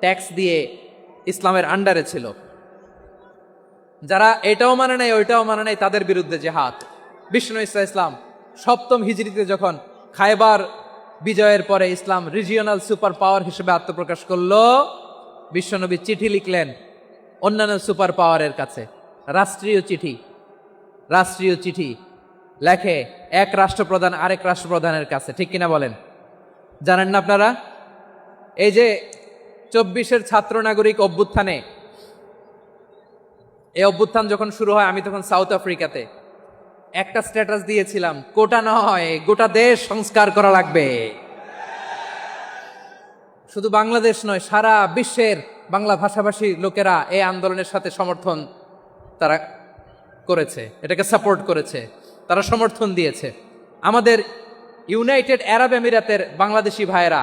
Tax দিয়ে ইসলামের আন্ডারে ছিল। যারা এটাও মানে নাই, ওইটাও মানে নাই, তাদের বিরুদ্ধে জেহাদ। বিষ্ণু ইসা ইসলাম সপ্তম হিজড়িতে যখন খায়বার বিজয়ের পরে ইসলাম রিজিওনাল সুপার পাওয়ার হিসেবে আত্মপ্রকাশ করল, বিশ্বনবী চিঠি লিখলেন অন্যান্য সুপার পাওয়ারের কাছে। রাষ্ট্রীয় চিঠি রাষ্ট্রীয় চিঠি লেখে এক রাষ্ট্রপ্রধান আরেক রাষ্ট্রপ্রধানের কাছে। ঠিক কিনা বলেন? জানেন না আপনারা? এই যে চব্বিশের ছাত্র নাগরিক অভ্যুত্থানে। এই অভ্যুত্থান যখন শুরু হয়, আমি তখন সাউথ আফ্রিকাতে। একটা স্ট্যাটাস দিয়েছিলাম, কোটা নয়, গোটা দেশ সংস্কার করা লাগবে। শুধু বাংলাদেশ নয়, সারা বিশ্বের বাংলা ভাষাভাষী লোকেরা এই আন্দোলনের সাথে সমর্থন তারা করেছে, এটাকে সাপোর্ট করেছে, তারা সমর্থন দিয়েছে। আমাদের ইউনাইটেড আরব আমিরাতের বাংলাদেশি ভাইয়েরা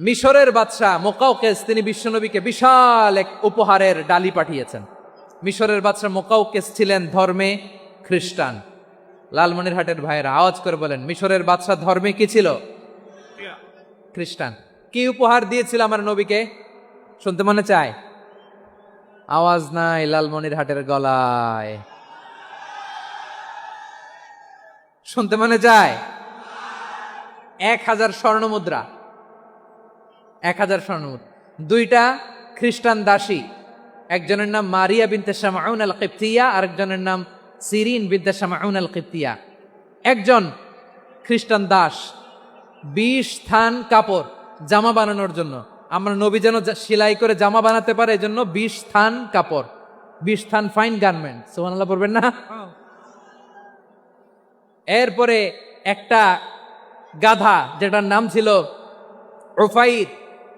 মিশরের বাদশাহ মোকাউকেস তিনি বিশ্বনবীকে বিশাল এক উপহারের ডালি পাঠিয়েছেন। মিশরের বাদশাহ মোকাউকেস ছিলেন ধর্মে খ্রিস্টান। লালমনিরহাটের ভাইয়েরা আওয়াজ করে বলেন, মিশরের বাদশাহ ধর্মে কি ছিল? খ্রিস্টান। কি উপহার দিয়েছিল আমার নবীকে? শুনতে মনে চায়? আওয়াজ নাই লালমনিরহাটের গলায়। শুনতে মনে চায়? এক হাজার স্বর্ণ মুদ্রা এক হাজার স্বর্ণমুদ্রা দুইটা খ্রিস্টান দাসী। একজনের নাম মারিয়া বিনতে শামাউন আল কিপ্তিয়া আরেকজনের নাম সিরিন বিনতে শামাউন আল কিপ্তিয়া একজন খ্রিস্টান দাস, বিশ থান কাপড় জামা বানানোর জন্য। আমরা নবী যেন সেলাই করে জামা বানাতে পারে এই জন্য বিশ থান কাপড়, বিশ থান ফাইন গার্মেন্ট সোহানাল্লাহ পড়বেন না? এরপরে একটা গাধা, যেটার নাম ছিল ওফাইর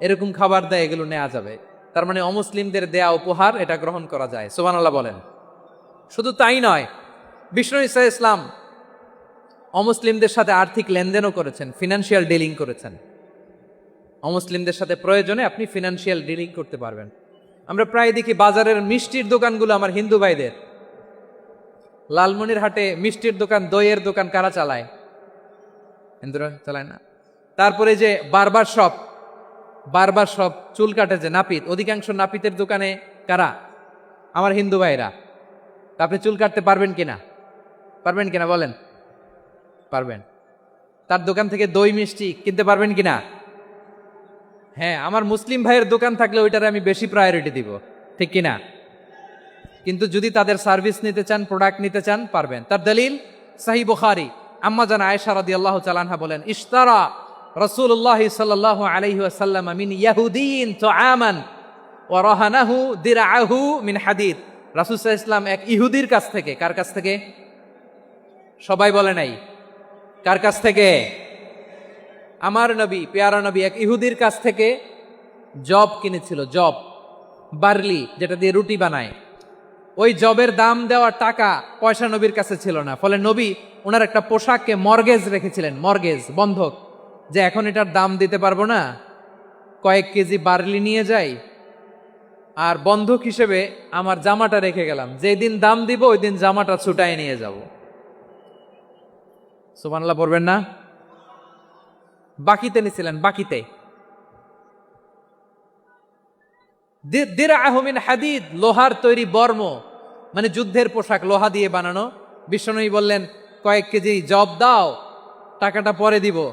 এরকম খাবার দেয় এগুলো নেওয়া যাবে। তার মানে অমুসলিমদের দেয়া উপহার এটা গ্রহণ করা যায়। সোবানাল্লাহ বলেন। শুধু তাই নয়, বিষ্ণু ইসা ইসলাম অমুসলিমদের সাথে আর্থিক লেনদেনও করেছেন ফিনান্সিয়াল ডিলিং করেছেন। অমুসলিমদের সাথে প্রয়োজনে আপনি ফিনান্সিয়াল ডিলিং করতে পারবেন। আমরা প্রায় দেখি বাজারের মিষ্টির দোকানগুলো আমার হিন্দু ভাইদের। লালমনির হাটে মিষ্টির দোকান, দইয়ের দোকান কারা চালায়? হিন্দুরা চালায় না। তারপরে যে বারবার শপ বারবার সব চুল কাটে যে নাপিত, অধিকাংশ নাপিতের দোকানে কারা? আমার হিন্দু ভাইরা। আপনি চুল কাটতে পারবেন কিনা? পারবেন কিনা বলেন? পারবেন। তার দোকান থেকে দই মিষ্টি কিনতে পারবেন কিনা? হ্যাঁ আমার মুসলিম ভাইয়ের দোকান থাকলে ওইটারে আমি বেশি প্রায়োরিটি দিব। ঠিক কিনা? কিন্তু যদি তাদের সার্ভিস নিতে চান প্রোডাক্ট নিতে চান, পারবেন। তার দলিল সাহি বুখারি আম্মা জান আয়েশা রাদিয়াল্লাহু তাআলা বলেন, ইশতারা রাসূলুল্লাহ সাল্লাল্লাহু আলাইহি ওয়াসাল্লাম মিন ইয়াহুদিন তুআমান ওয়া রাহানাহু দিরআহু মিন হাদিদ। রাসূল ইসলাম এক ইহুদির কাছ থেকে, কার কাছ থেকে? সবাই বলে নাই। কার কাছ থেকে? আমার নবী, পেয়ারা নবী এক ইহুদির কাছ থেকে জব কিনেছিল, জব। বার্লি, যেটা দিয়ে রুটি বানায়। ওই জবের দাম দেওয়া টাকা পয়সা নবীর কাছে ছিল না। ফলে নবী ওনার একটা পোশাককে মর্গেজ রেখেছিলেন, মর্গেজ, বন্ধক। যে এখন এটার দাম দিতে পারব না। কয়েক কেজি বার্লি নিয়ে যাই। আর বন্ধক হিসেবে আমার জামাটা রেখে গেলাম। যেদিন দাম দিব ওই দিন জামাটা ছুটায় নিয়ে যাব। সুবানলা পড়বেন না? বাকিতে নিছিলেন, বাকিতে। দিরাহমিন হাদিদ, লোহার তৈরি বর্ম। মানে যুদ্ধের পোশাক, লোহা দিয়ে বানানো। বিষ্ণনবী বললেন, কয়েক কেজি জব দাও, টাকাটা পরে দিব।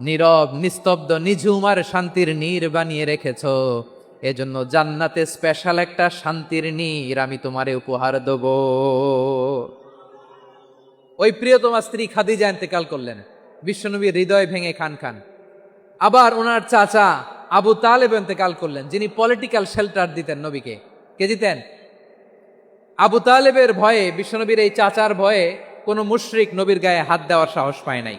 নীরব, নিস্তব্ধ নিঝুম আর শান্তির নীর বানিয়ে রেখেছ। এজন্য জান্নাতে স্পেশাল একটা শান্তির নীর আমি তোমারে উপহার দেব। ওই প্রিয়তমা স্ত্রী খাদিজা ইন্তেকাল করলেন। বিশ্বনবীর হৃদয় ভেঙে খান খান। আবার ওনার চাচা আবু তালেব ইন্তেকাল করলেন, যিনি পলিটিক্যাল শেল্টার দিতেন নবীকে। কে দিতেন? আবু তালেবের ভয়ে, বিশ্বনবীর এই চাচার ভয়ে কোনো মুশরিক নবীর গায়ে হাত দেওয়ার সাহস পায় নাই।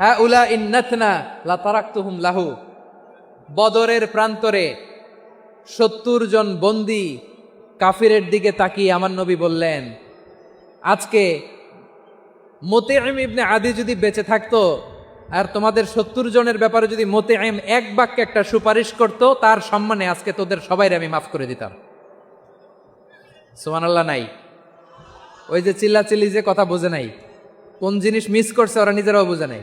হা উলা লাহু। বদরের প্রান্তরে সত্তর জন বন্দি কাফিরের দিকে তাকিয়ে আমার নবী বললেন, আজকে মোতেআম ইবনে আদি যদি বেঁচে থাকতো আর তোমাদের সত্তর জনের ব্যাপারে যদি মোতেআম এক বাক্যে একটা সুপারিশ করতো, তার সম্মানে আজকে তোদের সবাইরে আমি মাফ করে দিতাম। সুবহানাল্লাহ নাই। ওই যে চিল্লাচিল্লি যে কথা বোঝে নাই, কোন জিনিস মিস করছে ওরা নিজেরাও বোঝে নাই।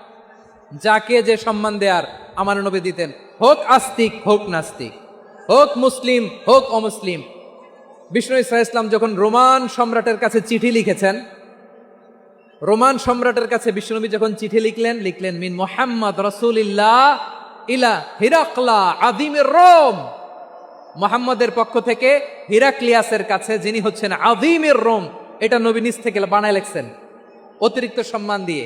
যাকে যে সম্মান দেয়ার আমার নবী দিতেন, হোক আস্তিক, হোক নাস্তিক, হোক মুসলিম, হোক অমুসলিম। বিষ্ণু ইসা ইসলাম যখন রোমান সম্রাটের কাছে চিঠি লিখেছেন, রোমান সম্রাটের কাছে বিষ্ণুনবী যখন চিঠি লিখলেন লিখলেন, মিন মোহাম্মদ রসুলিল্লাহ ইলা হিরাকলা আদিমের রোম। মোহাম্মদের পক্ষ থেকে হিরাক্লিয়াসের কাছে যিনি হচ্ছেন আদিমের রোম, এটা নবী নিজ থেকে বানায় লেখছেন, অতিরিক্ত সম্মান দিয়ে।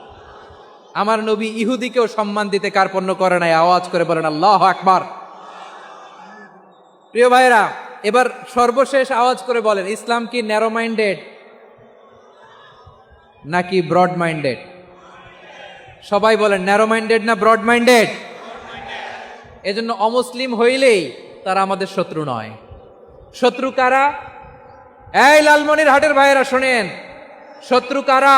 আমার নবী ইহুদিকেও সম্মান দিতে কার্পণ্য করে নাই? আওয়াজ করে বলেন, আল্লাহ আকবার। প্রিয় ভাইরা এবার সর্বশেষ আওয়াজ করে বলেন, ইসলাম কি ন্যারো মাইন্ডেড নাকি ব্রড মাইন্ডেড সবাই বলেন ন্যারো মাইন্ডেড না ব্রড মাইন্ডেড এজন্য অমুসলিম হইলেই তারা আমাদের শত্রু নয়। শত্রু কারা? এই লালমনির হাটের ভাইয়েরা, শোনেন। শত্রু কারা?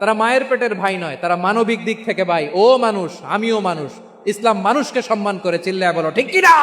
তারা মায়ের পেটের ভাই নয়, তারা মানবিক দিক থেকে ভাই। ও মানুষ, আমিও মানুষ। ইসলাম মানুষকে সম্মান করে, চিল্লায় বলো, ঠিক কিনা?